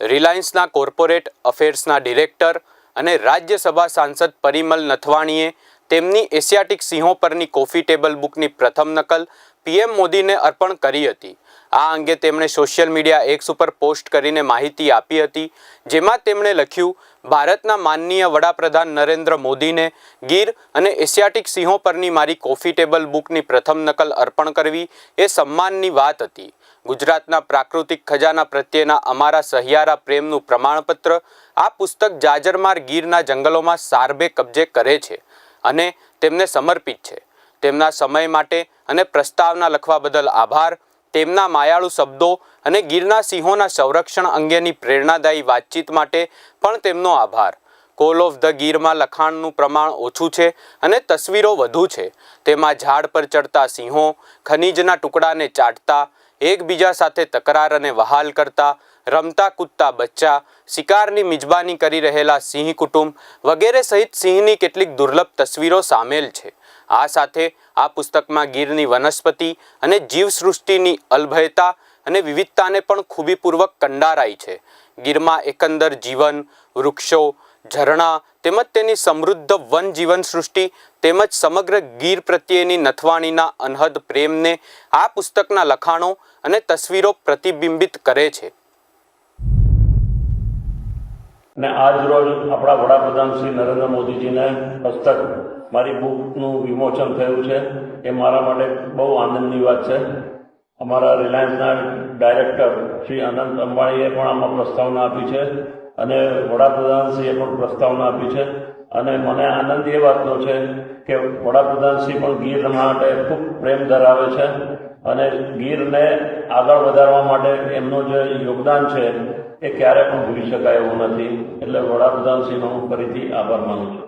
રિલાયન્સના corporate અફેર્સના director અને રાજ્યસભા સાંસદ પરિમલ નથવાણીએ તેમની એશિયાટિક સિંહો પરની કોફી ટેબલ બુકની પ્રથમ નકલ પીએમ મોદીને અર્પણ કરી હતી. આ અંગે તેમણે સોશિયલ મીડિયા એક્સ ઉપર પોસ્ટ કરીને માહિતી આપી હતી, જેમાં તેમણે લખ્યું, ભારતના માનનીય વડાપ્રધાન નરેન્દ્ર મોદીને ગીર અને એશિયાટિક સિંહો પરની મારી કોફી ટેબલ બુકની પ્રથમ નકલ અર્પણ કરવી એ સન્માનની વાત હતી. ગુજરાતના પ્રાકૃતિક ખજાના પ્રત્યેના અમારા સહિયારા પ્રેમનું પ્રમાણપત્ર આ પુસ્તક જાજરમાર ગીરના જંગલોમાં સારબે કબજે કરે છે અને તેમને સમર્પિત છે. તેમના સમય માટે અને પ્રસ્તાવના લખવા બદલ આભાર. તેમના માયાળુ શબ્દો અને ગીરના સિંહોના સંરક્ષણ અંગેની પ્રેરણાદાયી વાતચીત માટે પણ તેમનો આભાર. કોલ ઓફ ધ ગીરમાં લખાણનું પ્રમાણ ઓછું છે અને તસવીરો વધુ છે. તેમાં ઝાડ પર ચડતા સિંહો, ખનીજના ટુકડાને ચાટતા, એકબીજા સાથે તકરાર અને વહાલ કરતા, રમતા કૂદતા બચ્ચા, શિકારની મિજબાની કરી રહેલા સિંહ કુટુંબ વગેરે સહિત સિંહની કેટલીક દુર્લભ તસવીરો સામેલ છે. આ સાથે આ પુસ્તકમાં ગીરની વનસ્પતિ અને જીવસૃષ્ટિની અલભયતા અને વિવિધતાને પણ ખૂબીપૂર્વક કંડારાઈ છે. ગીરમાં એકંદર જીવન, વૃક્ષો, ઝરણા તેમજ તેની સમૃદ્ધ વન જીવન સૃષ્ટિ તેમજ સમગ્ર ગીર પ્રત્યેની નથવાણીના અનહદ પ્રેમને આ પુસ્તકના લખાણો અને તસવીરો પ્રતિબિંબિત કરે છે. અને આજ રોજ આપણા વડાપ્રધાન શ્રી નરેન્દ્ર મોદીજીને હસ્તક મારી બુકનું વિમોચન થયું છે. એ મારા માટે બહુ આનંદની વાત છે. અમારા રિલાયન્સના ડાયરેક્ટર શ્રી અનંત અંબાણીએ પણ આમાં પ્રસ્તાવના આપી છે અને વડાપ્રધાનશ્રીએ પણ પ્રસ્તાવના આપી છે. અને મને આનંદ એ વાતનો છે કે વડાપ્રધાનશ્રી પણ ગીર માટે ખૂબ પ્રેમ ધરાવે છે. અને ગીરને આગળ વધારવા માટે એમનું જે યોગદાન છે, એ ક્યારે પણ ભૂલી શકાય એવું નથી. એટલે વડાપ્રધાનશ્રીનો હું ફરીથી આભાર માનું છું.